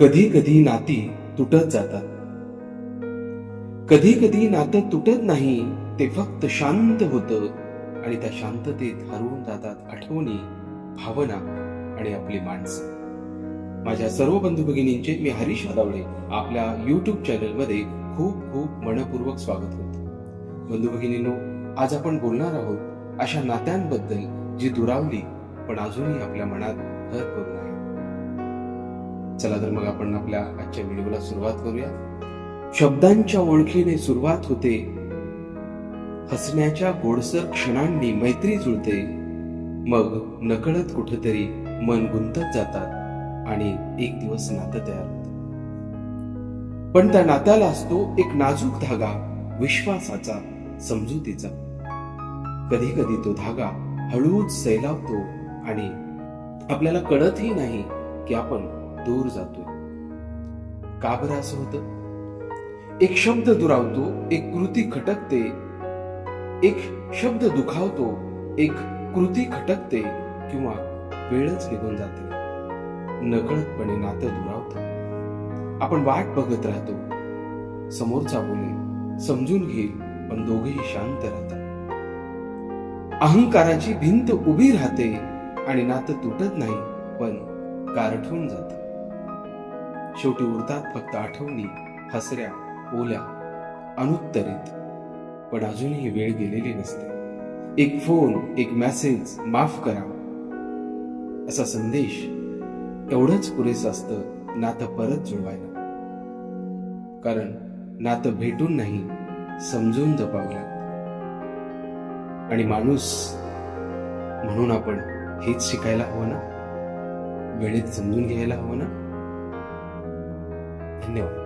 कधी कधी नाती तुटत जातात. कधी कधी नातं तुटत नाही ते फक्त शांत होतं आणि त्या शांततेत हरवून जातात आठवणी भावना आणि आपली माणसं. माझ्या सर्व बंधू भगिनींचे मी हरीश आदावळे आपल्या युट्यूब चॅनलमध्ये खूप खूप मनपूर्वक स्वागत होतो. बंधू भगिनींनो आज आपण बोलणार आहोत अशा नात्यांबद्दल जी दुरावली पण अजूनही आपल्या मनात घर करून आहे. चला तर मग आपण आपल्या आजच्या व्हिडिओला सुरुवात करूया. शब्दांच्या ओळखीने सुरुवात होते. हसण्याच्या गोडसर क्षणांनी मैत्री जुळते. मग नकळत कुठेतरी मन गुंतत जातात आणि एक दिवस नातं तयार होतं. पण त्या नात्याला असतो एक नाजूक धागा विश्वासाचा समजुतीचा. कधी कधी तो धागा हळूच सैलावतो आणि आपल्याला कळतही नाही की आपण दूर जातोय. का बरं असं होत? एक शब्द दुरावतो एक कृती खटकते एक शब्द दुखावतो एक कृती खटकते किंवा वेळच निघून जाते. नकळतपणे नातं दुरावत. आपण वाट बघत राहतो. समोरचा बोले समजून घेईल पण दोघेही शांत राहतात. अहंकाराची भिंत उभी राहते आणि नातं तुटत नाही पण गारठून जात. शेवटी उरतात फक्त आठवणी हसऱ्या ओल्या अनुत्तरित. पण अजूनही वेळ गेलेली नसते. एक फोन एक मेसेज माफ करा. असा संदेश एवढंच पुरेसं असतं नातं परत जुळवायला. कारण नातं भेटून नाही समजून जपावं लागतं. आणि माणूस म्हणून आपण हेच शिकायला हवं ना? वेळेत समजून घ्यायला हवं ना? 没有。